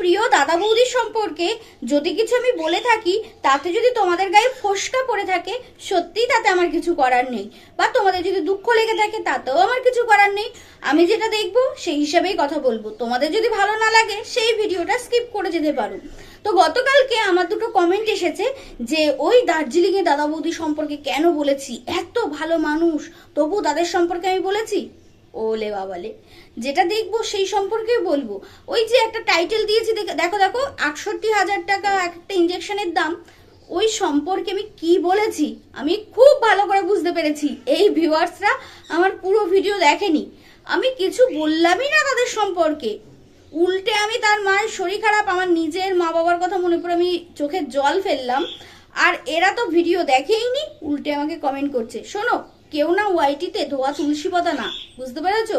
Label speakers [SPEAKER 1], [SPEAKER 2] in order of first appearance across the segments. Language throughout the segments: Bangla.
[SPEAKER 1] প্রিয় দাদা বৌদির সম্পর্কে যদি কিছু আমি বলে থাকি, তাতে যদি তোমাদের গায়ে ফোসকা পড়ে থাকে, সত্যিই তাতে আমার কিছু করার নেই। বা তোমাদের যদি দুঃখ লেগে থাকে, তাতেও আমার কিছু করার নেই। আমি যেটা দেখব, সেই হিসাবেই কথা বলব। তোমাদের যদি ভালো না লাগে, সেই ভিডিওটা স্কিপ করে যেতে পারো। তো গতকালকে আমার দুটো কমেন্ট এসেছে যে, ওই দার্জিলিং এ দাদা বৌদি সম্পর্কে কেন বলেছি? এত ভালো মানুষ তবু তাদের সম্পর্কে আমি বলেছি? ওলে বাবালে। যেটা দেখব সেই সম্পর্কে বলব। ওই যে একটা টাইটেল দিয়েছি, দেখো দেখো আটষট্টি হাজার টাকা একটা ইঞ্জেকশনের দাম। ওই সম্পর্কে আমি কি বলেছি? আমি খুব ভালো করে বুঝতে পেরেছি। এই ভিউয়ার্সরা আমার পুরো ভিডিও দেখেনি। আমি কিছু বললামই না তাদের সম্পর্কে। উল্টে আমি তার মায়ের শরীর খারাপ, আমার নিজের মা বাবার কথা মনে করে আমি চোখের জল ফেললাম। আর এরা তো ভিডিও দেখেইনি, উল্টে আমাকে কমেন্ট করছে। শোনো কেউ না ওয়াইটিতে ধোয়া তুলসী পাতা না, বুঝতে পেরেছ?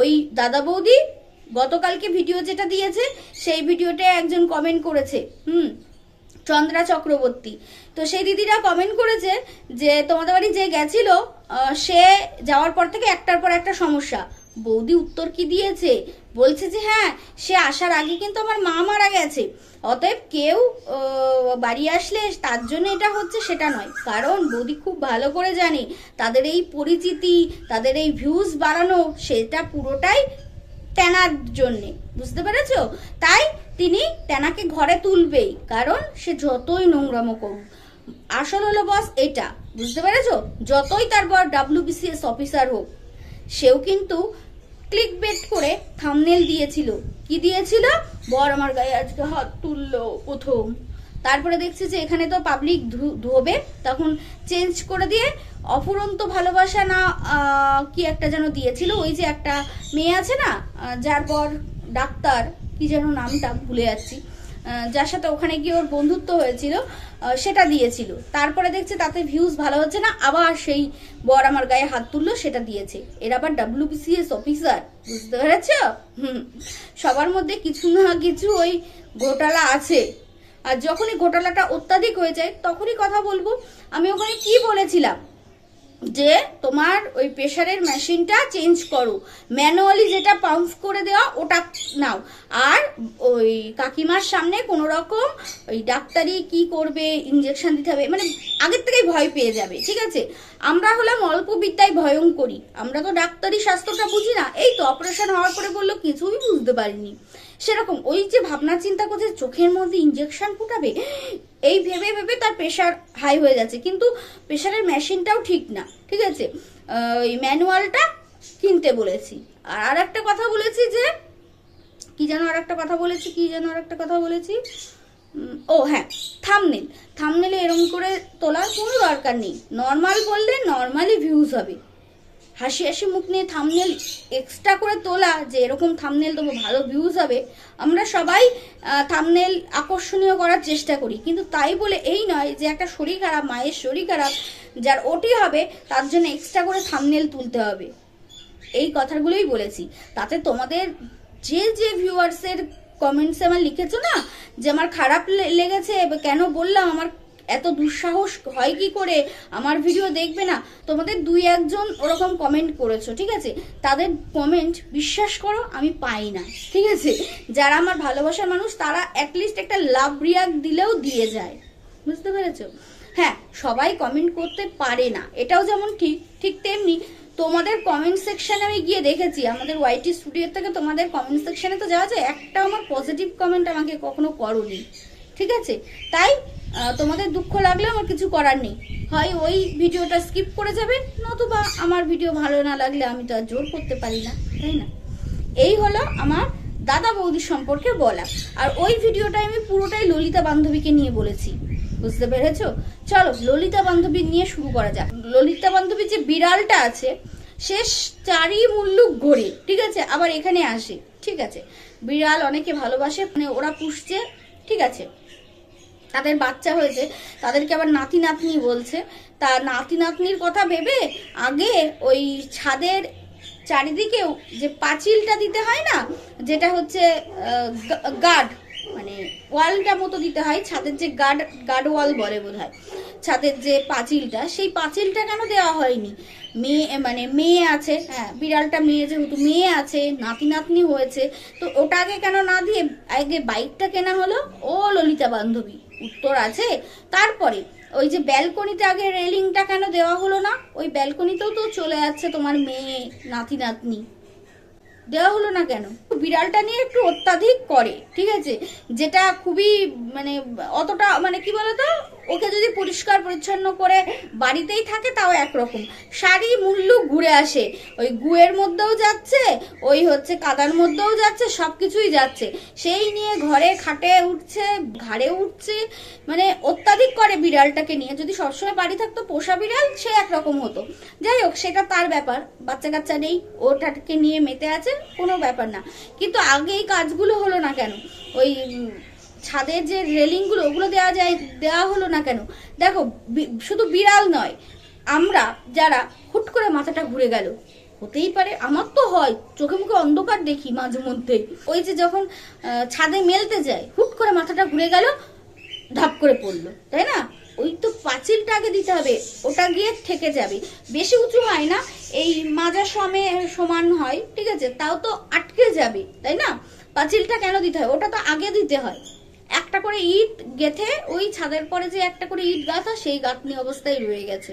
[SPEAKER 1] ওই দাদা বৌদি গতকালকে ভিডিও যেটা দিয়েছে, সেই ভিডিওটা একজন কমেন্ট করেছে, হুম, চন্দ্রা চক্রবর্তী। তো সেই দিদিরা কমেন্ট করেছে যে, তোমাদের বাড়ি যে গেছিল সে যাওয়ার পর থেকে একটার পর একটা সমস্যা। বৌদি উত্তর কি দিয়েছে? বলছে যে হ্যাঁ সে আসার আগে কিন্তু আমার মা মারা গেছে। অতএব কেউ বাড়ি আসলে তার জন্য এটা হচ্ছে সেটা নয়। কারণ বৌদি খুব ভালো করে জানে, তাদের এই পরিচিতি, তাদের এই ভিউজ বাড়ানো, সেটা পুরোটাই তেনার জন্যে। বুঝতে পেরেছ? তাই তিনি তেনাকে ঘরে তুলবেই, কারণ সে যতই নোংরামো করুক। আসল হলো বস এটা, বুঝতে পেরেছ? যতই তার বর ডাব্লিউবিসিএস অফিসার হোক, সেও কিন্তু ক্লিক বেট করে থামনেল দিয়েছিল। কি দিয়েছিল? বর আমার গায়ে আজকে হাত তুললো প্রথম। তারপরে দেখছি যে এখানে তো পাবলিক ধোবে। তখন চেঞ্জ করে দিয়ে অফুরন্ত ভালোবাসা না কি একটা যেন দিয়েছিল। ওই যে একটা মেয়ে আছে না যার পর ডাক্তার, কি যেন নামটা ভুলে যাচ্ছি। যার সাথে ওখানে গিয়ে ওর বন্ধুত্ব হয়েছিল সেটা দিয়েছিল। তারপরে দেখছে তাতে ভিউজ ভালো হচ্ছে না, আবার সেই বর আমার গায়ে হাত তুললো, সেটা দিয়েছে। এর আবার ডাব্লিউবিসিএস অফিসার বুঝতে পেরেছ? হুম। সবার মধ্যে কিছু না কিছু ওই ঘোটালা আছে। আর যখনই ঘোটালাটা অত্যাধিক হয়ে যায়, তখনই কথা বলব। আমি ওখানে কি বলেছিলাম? যে তোমার ওই প্রেশারের মেশিনটা চেঞ্জ করো। ম্যানুয়ালি যেটা পাম্প করে দেওয়া, ওটা নাও। আর ওই কাকিমার সামনে কোনো রকম ওই ডাক্তারি কি করবে ইঞ্জেকশন দিতে হবে মানে আগের থেকেই ভয় পেয়ে যাবে, ঠিক আছে? আমরা হলাম অল্প বিদ্যায় ভয়ঙ্করী। আমরা তো ডাক্তারি স্বাস্থ্যটা বুঝি না। এই তো অপারেশন হওয়ার পরে বলল, কিছুই বুঝতে পারিনি। সেরকম ওই যে ভাবনা চিন্তা করছে, চোখের মধ্যে ইঞ্জেকশন ফুটাবে, এই ভেবে ভেবে তার প্রেশার হাই হয়ে যাচ্ছে। কিন্তু প্রেশারের মেশিনটাও ঠিক না, ঠিক আছে? ওই ম্যানুয়ালটা কিনতে বলেছি। আর আর একটা কথা বলেছি যে, কি যেন আর একটা কথা বলেছি, কি যেন আর একটা কথা বলেছি? ও হ্যাঁ থামনেল থামনেলে এরম করে তোলার কোনো দরকার নেই। নর্মাল বললে নর্মালি ভিউজ হবে। হাসি হাসি মুখ নিয়ে থামনেল এক্সট্রা করে তোলা যে এরকম থামনেল দেবো ভালো ভিউজ হবে, আমরা সবাই থামনেল আকর্ষণীয় করার চেষ্টা করি। কিন্তু তাই বলে এই নয় যে একটা শরীর খারাপ, মায়ের শরীর খারাপ, যার ওটি হবে, তার জন্য এক্সট্রা করে থামনেল তুলতে হবে। এই কথাগুলোই বলেছি। তাতে তোমাদের যে যে ভিউয়ার্সের কমেন্টসে আমার লিখেছো না, যে আমার খারাপ লেগেছে কেন বললাম, আমার এত দুঃসাহস হয় কি করে? আমার ভিডিও দেখবে না? তোমাদের দুই একজন ওরকম কমেন্ট করেছ, ঠিক আছে? তাদের কমেন্ট বিশ্বাস করো, আমি পাই না, ঠিক আছে? যারা আমার ভালোবাসার মানুষ, তারা অ্যাটলিস্ট একটা লাভ রিয়াক্ট দিলেও দিয়ে যায়, বুঝতে পেরেছ? হ্যাঁ সবাই কমেন্ট করতে পারে না, এটাও যেমন ঠিক ঠিক তেমনি তোমাদের কমেন্ট সেকশানে আমি গিয়ে দেখেছি, আমাদের ওয়াইটি স্টুডিওর থেকে তোমাদের কমেন্ট সেকশানে তো যাওয়া যায় একটা আমার পজিটিভ কমেন্ট আমাকে কখনো করোনি, ঠিক আছে? তাই তোমাদের দুঃখ লাগলে আমার কিছু করার নেই। হয় ওই ভিডিওটা স্কিপ করে যাবেন নতুবা আমার ভিডিও ভালো না লাগলে আমি তো আর জোর করতে পারি না, তাই না? এই হলো আমার দাদা বৌদির সম্পর্কে বলা। আর ওই ভিডিওটা আমি পুরোটাই ললিতা বান্ধবীকে নিয়ে বলেছি। বুঝতে পেরেছ? চলো, ললিতা বান্ধবী নিয়ে শুরু করা যাক। ললিতা বান্ধবীর যে বিড়ালটা আছে, সে চারি মুল্লুক ঘোরে, ঠিক আছে? আবার এখানে আসে, ঠিক আছে? বিড়াল অনেকে ভালোবাসে মানে ওরা পুষছে, ঠিক আছে? তাদের বাচ্চা হয়েছে, তাদেরকে আবার নাতি নাতনি বলছে। তা নাতি নাতনির কথা ভেবে আগে ওই ছাদের চারিদিকেও যে পাঁচিলটা দিতে হয় না, যেটা হচ্ছে গার্ড মানে ওয়ালটা মতো দিতে হয়, ছাদের যে গার্ড গার্ড ওয়াল বলে বোধ হয় ছাদের যে পাঁচিলটা, সেই পাঁচিলটা কেন দেওয়া হয়নি? মেয়ে মানে মেয়ে আছে হ্যাঁ বিড়ালটা মেয়ে যেহেতু মেয়ে আছে, নাতি নাতনি হয়েছে, তো ওটা আগে কেন না দিয়ে আগে বাইকটা কেনা হলো? ও ললিতা বান্ধবী। উত্তর আছে। তারপরে, ওই যে ব্যালকনিতে আগে রেলিংটা কেন দেওয়া হলো না? ওই ব্যালকনিতেও তো চলে যাচ্ছে তোমার মেয়ে, নাতি, নাতনি। দেওয়া হলো না কেন? বিড়ালটা নিয়ে একটু অত্যাধিক করে, ঠিক আছে? যেটা খুবই মানে অতটা মানে কি বলতো? ওকে যদি পরিষ্কার পরিচ্ছন্ন করে বাড়িতেই থাকে, তাও একরকম। শাড়ি মূল্য ঘুরে আসে। ওই গুয়ের মধ্যেও যাচ্ছে, ওই হচ্ছে কাদার মধ্যেও যাচ্ছে সব কিছুই যাচ্ছে। সেই নিয়ে ঘরে খাটে উঠছে, ঘাড়ে উঠছে মানে অত্যাধিক করে বিড়ালটাকে নিয়ে। যদি সবসময় বাড়ি থাকতো পোষা বিড়াল, সে একরকম হতো। যাই হোক, সেটা তার ব্যাপার। বাচ্চা কাচ্চা নেই, ওটাকে নিয়ে মেতে আছে, কোনো ব্যাপার না। কিন্তু আগে এই কাজগুলো হলো না কেন? ওই ছাদের যে রেলিংগুলো, ওগুলো দেওয়া যায় দেওয়া হলো না কেন? দেখো শুধু বিড়াল নয়, আমরা যারা হুট করে মাথাটা ঘুরে গেল, হতেই পারে, আমার তো হয়, চোখে মুখে অন্ধকার দেখি মাঝে মধ্যে। ওই যে যখন ছাদে মেলতে যায়, হুট করে মাথাটা ঘুরে গেল, ধাপ করে পড়ল, তাই না? ওই তো পাঁচিলটা আগে দিতে হবে, ওটা গিয়ে থেকে যাবে। বেশি উঁচু হয় না, এই মাজা সমে, সমান হয়, ঠিক আছে? তাও তো আটকে যাবে, তাই না? পাঁচিলটা কেন দিতে হয়? ওটা তো আগে দিতে হয়। একটা করে ইট গেথে ওই ছাদের পরে যে একটা করে ইট গাঁথা, সেই গাঁথনি অবস্থায় রয়ে গেছে।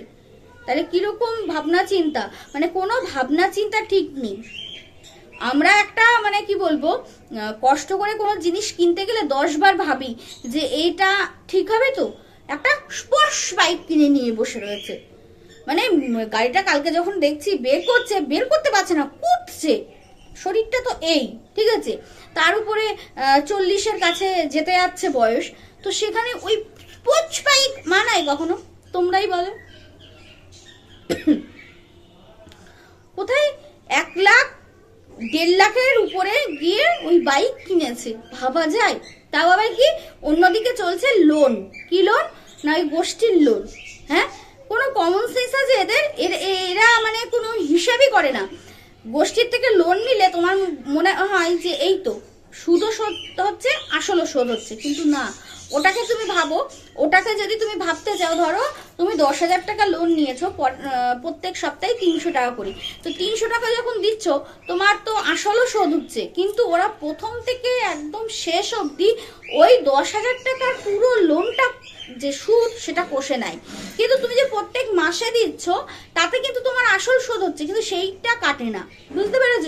[SPEAKER 1] তাহলে কীরকম ভাবনা চিন্তা? মানে কোনো ভাবনা চিন্তা ঠিক নেই। আমরা একটা মানে কি বলব কষ্ট করে কোনো জিনিস কিনতে গেলে দশ বার ভাবি যে এইটা ঠিক হবে তো? একটা স্পর্শ বাইক কিনে নিয়ে বসে রয়েছে। মানে গাড়িটা কালকে যখন দেখছি বের করছে, বের করতে পারছে না, কুটছে। শরীরটা তো এই, ঠিক আছে? তার উপরে চল্লিশের কাছে যেতে যাচ্ছে বয়স, তো সেখানে ওই স্পোর্টস বাইক মানায় কখনো? তোমরাই বলো। কোথায়? এক লাখ দেড় লাখের উপরে গিয়ে ওই বাইক কিনেছে। ভাবা যায়। তাও আবার কি? অন্যদিকে চলছে লোন কি লোন না, ওই গোষ্ঠীর লোন হ্যাঁ? কোনো কমন সেন্স আছে এদের? এরা মানে কোনো হিসাবই করে না। গোষ্ঠীর থেকে লোন নিলে তোমার মনে হয় যে এই তো সুদও শোধ হচ্ছে আসলও শোধ হচ্ছে। কিন্তু না, ওটাকে তুমি ভাবো, ওটাকে যদি তুমি ভাবতে যাও ধরো তুমি দশ হাজার টাকা লোন নিয়েছো পর- প্রত্যেক সপ্তাহে তিনশো টাকা করে। তো তিনশো টাকা যখন দিচ্ছ, তোমার তো আসলও শোধ হচ্ছে। কিন্তু ওরা প্রথম থেকে একদম শেষ অবধি ওই দশ হাজার টাকার পুরো লোনটা যে সুদ, সেটা কষে নাই কিন্তু তুমি যে প্রত্যেক মাসে দিচ্ছ, তাতে কিন্তু তোমার আসল শোধ হচ্ছে, কিন্তু সেইটা কাটে না। বুঝতে পেরেছ?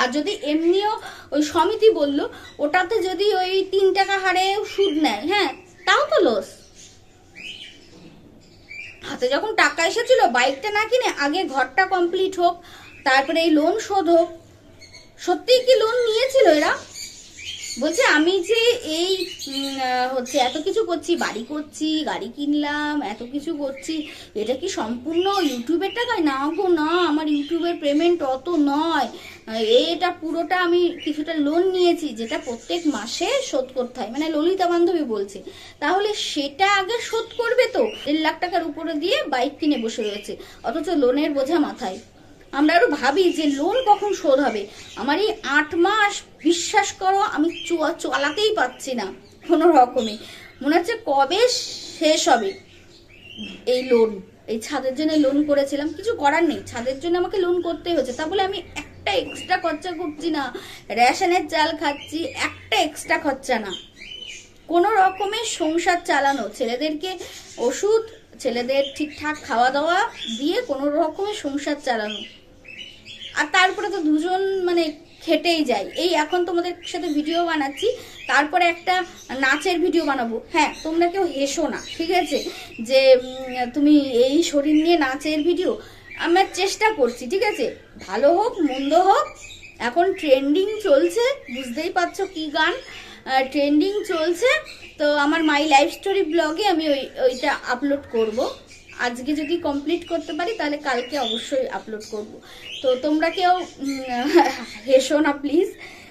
[SPEAKER 1] আর যদি এমনিও ওই সমিতি বলল, ওটাতে যদি ওই তিন টাকা হারে সুদ নেয় হ্যাঁ তাও তো লস হাতে যখন টাকা এসেছিল, বাইকটা না কিনে আগে ঘরটা কমপ্লিট হোক, তারপরে এই লোন শোধ হোক, সত্যিই কি লোন নিয়েছিল এরা? বলছে, আমি যে এই হচ্ছে এত কিছু করছি, বাড়ি করছি, গাড়ি কিনলাম, এত কিছু করছি, এটা কি সম্পূর্ণ ইউটিউবের টাকায় না গো, না, আমার ইউটিউবের পেমেন্ট অত নয়। এটা পুরোটা আমি কিছুটা লোন নিয়েছি, যেটা প্রত্যেক মাসে শোধ করতে হয়। মানে ললিতা বান্ধবী বলছে, তাহলে সেটা আগে শোধ করবে তো? দেড় লাখ টাকার উপরে দিয়ে বাইক কিনে বসে রয়েছে, অথচ লোনের বোঝা মাথায়। আমরা আরও ভাবি যে লোন কখন শোধ হবে? আমার এই আট মাস, বিশ্বাস করো, আমি চালাতেই পাচ্ছি না কোনো রকমে। মনে হচ্ছে কবে শেষ হবে এই লোন? এই ছাদের জন্য লোন করেছিলাম। কিছু করার নেই। ছাদের জন্য আমাকে লোন করতেই হচ্ছে। তা বলে আমি একটা এক্সট্রা খরচা করছি না। রেশনের চাল খাচ্ছি, একটা এক্সট্রা খরচা না। কোনো রকমের সংসার চালানো। ছেলেদেরকে ওষুধ, ছেলেদের ঠিকঠাক খাওয়া দাওয়া দিয়ে কোনো রকমের সংসার চালানো। আর তারপরে তো দুজন মানে খেটেই যায়। এই এখন তোমাদের সাথে ভিডিও বানাচ্ছি, তারপরে একটা নাচের ভিডিও বানাবো। হ্যাঁ তোমরা কেউ হেসো না, ঠিক আছে? যে তুমি এই শরীর নিয়ে নাচের ভিডিও আমার চেষ্টা করছি, ঠিক আছে? ভালো হোক, মন্দ হোক, এখন ট্রেন্ডিং চলছে, বুঝতেই পারছ কি গান? ট্রেন্ডিং চলছে, তো আমার মাই লাইফ স্টোরি ব্লগে আমি ওই, ওইটা আপলোড করব। আজকে যদি কমপ্লিট করতে পারি, তাহলে কালকে অবশ্যই আপলোড করব। তো তোমরা কেউ হেসো না প্লিজ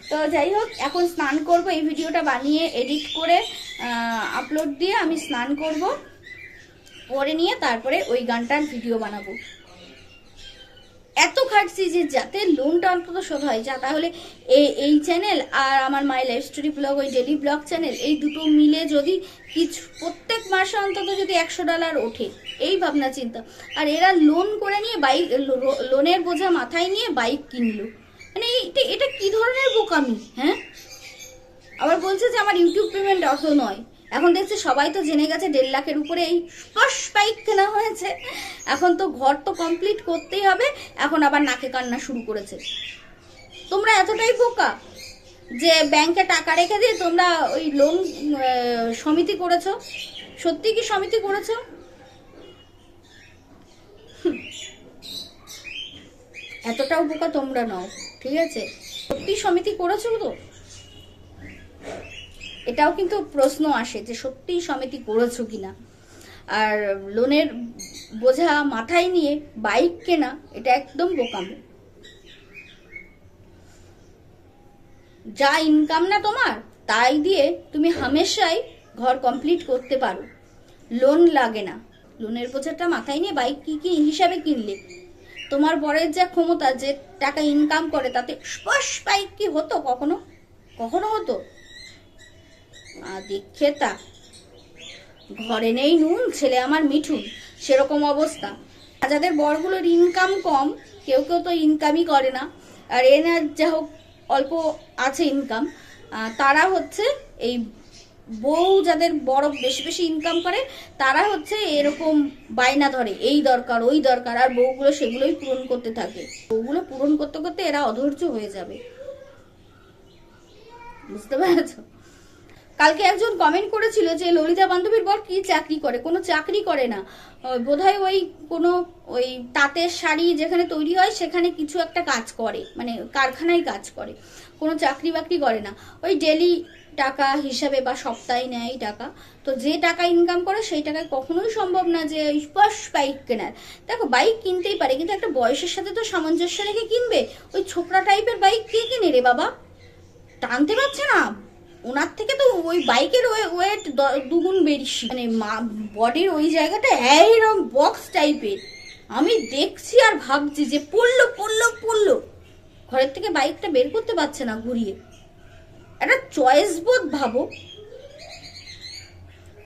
[SPEAKER 1] তো যাই হোক, এখন স্নান করব। এই ভিডিওটা বানিয়ে এডিট করে আপলোড দিয়ে আমি স্নান করব। পরে নিয়ে তারপরে ওই গানটার ভিডিও বানাবো। এত খাটছি যে যাতে লোনটা অন্তত শোধ হয়। যা, তাহলে এই এই চ্যানেল আর আমার মাই লাইফ স্টোরি ব্লগ ওই ডেলি ব্লগ চ্যানেল এই দুটো মিলে যদি কিছু, প্রত্যেক মাসে অন্তত যদি একশো ডলার ওঠে, এই ভাবনা চিন্তা। আর এরা লোন করে নিয়ে বাইক লোনের বোঝা মাথায় নিয়ে বাইক কিনলো। মানে এটা কি ধরনের বোকামি হ্যাঁ? আবার বলছে যে আমার ইউটিউব পেমেন্ট অত নয়। এখন দেখছি সবাই তো জেনে গেছে দেড় লাখের উপরে এই স্পশ বাইক কেনা হয়েছে। এখন তো ঘর তো কমপ্লিট করতেই হবে, এখন আবার নাকে কান্না শুরু করেছে। তোমরা এতটাই বোকা যে ব্যাংকে টাকা রেখে দিয়ে তোমরা ওই লোন সমিতি করেছ? সত্যি কি সমিতি করেছ। এতটাও বোকা তোমরা নও, ঠিক আছে? সত্যি সমিতি করেছ তো? এটাও কিন্তু প্রশ্ন আসে যে সত্যিই সমিতি করেছ কিনা। আর লোনের বোঝা মাথায় নিয়ে বাইক কেনা, এটা একদম বোকামো। যা ইনকাম না তোমার, তাই দিয়ে তুমি হামেশাই ঘর কমপ্লিট করতে পারো। লোন লাগে না। লোনের বোঝাটা মাথায় নিয়ে বাইক কি কি হিসাবে কিনলে? তোমার বরের যা ক্ষমতা, যে টাকা ইনকাম করে, তাতে বাইক কি হতো কখনো? কখনো হতো? আর ঘরে নেই নুন, ছেলে আমার মিঠুন, সেরকম অবস্থা। যাদের বরগুলোর ইনকাম কম, কেউ কেউ তো ইনকামই করে না। আর এনার যা হোক, অল্প আছে ইনকাম তারা হচ্ছে এই বউ যাদের বড় বেশি বেশি ইনকাম করে, তারা হচ্ছে এরকম বায়না ধরে, এই দরকার, ওই দরকার, আর বউগুলো সেগুলোই পূরণ করতে থাকে। বউগুলো পূরণ করতে করতে এরা অধৈর্য হয়ে যাবে। বুঝতে পেরেছ? কালকে একজন কমেন্ট করেছিল যে, ললিতা বান্ধবীর বর কি চাকরি করে? কোনো চাকরি করে না। বোধহয় ওই কোনো ওই তাঁতের শাড়ি যেখানে তৈরি হয়, সেখানে কিছু একটা কাজ করে। মানে কারখানায় কাজ করে। কোনো চাকরি বাকরি করে না। ওই ডেলি টাকা হিসাবে বা সপ্তাহে নেয় টাকা। তো যে টাকা ইনকাম করে, সেই টাকায় কখনোই সম্ভব না যে স্পশ বাইক কেনার। দেখো বাইক কিনতেই পারে, কিন্তু একটা বয়সের সাথে তো সামঞ্জস্য রেখে কিনবে। ওই ছোকরা টাইপের বাইক কে কিনে রে বাবা? টানতে পারছে না। ওনার থেকে তো ওই বাইকের ওয়েট দুগুণ বেশি। মানে মা, বডির ওই জায়গাটা এইরকম বক্স টাইপের আমি দেখছি আর ভাবছি যে পড়ল পড়ল পড়ল। ঘরের থেকে বাইকটা বের করতে পারছে না ঘুরিয়ে। একটা চয়েস বোধ ভাবো।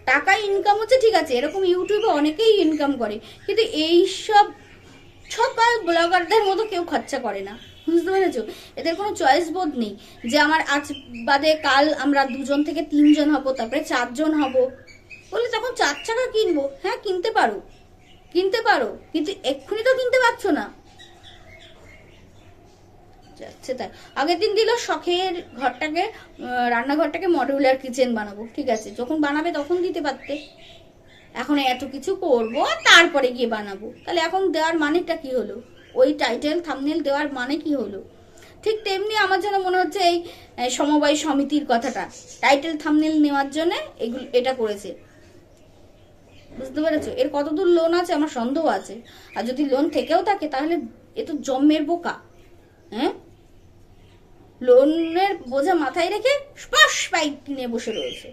[SPEAKER 1] টাকা ইনকাম হচ্ছে, ঠিক আছে, এরকম ইউটিউবে অনেকেই ইনকাম করে। কিন্তু এই সব ব্লগারদের মতো কেউ খরচা করে না। বুঝতে পেরেছ? এদের কোনো চয়েস বোধ নেই যে আমার আজ বাদে কাল আমরা দুজন থেকে তিনজন হব, তারপরে চারজন হব। বলে তখন চার চাকা কিনবো? হ্যাঁ কিনতে পারো। কিনতে পারো, কিন্তু এক্ষুনি তো কিনতে পারছ না। যাচ্ছে তাই। আগের দিন দিল শখের ঘরটাকে রান্নাঘরটাকে মডিউলার কিচেন বানাবো, ঠিক আছে? যখন বানাবে তখন দিতে পারতে। এখন এত কিছু করব তারপরে গিয়ে বানাবো। তাহলে এখন দেওয়ার মানেটা কি হলো? ওই টাইটেল থামনেল দেওয়ার মানে কি হলো? ঠিক তেমনি আমার যেন মনে হচ্ছে এই সমবায় সমিতির কথাটা। টাইটেল থামনেল নেওয়ার জন্য এগুলো, এটা করেছে। বুঝতে পেরেছ? এর কতদূর লোন আছে আমার সন্দেহ আছে। আর যদি লোন থেকেও থাকে, তাহলে এ তো জম্মের বোকা। হ্যাঁ? লোনের বোঝা মাথায় রেখে স্পাস বাইক কিনে বসে রয়েছে।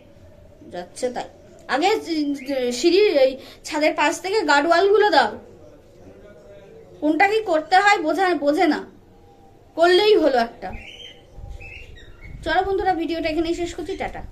[SPEAKER 1] যাচ্ছে তাই। আগে সিঁড়ির ছাদের পাশ থেকে গার্ডওয়ালগুলো দাও। কোনটা কি করতে হয় বোঝা বোঝে না। করলেই হলো একটা। চলো বন্ধুরা, ভিডিওটা এখানেই শেষ করছি, টাটা।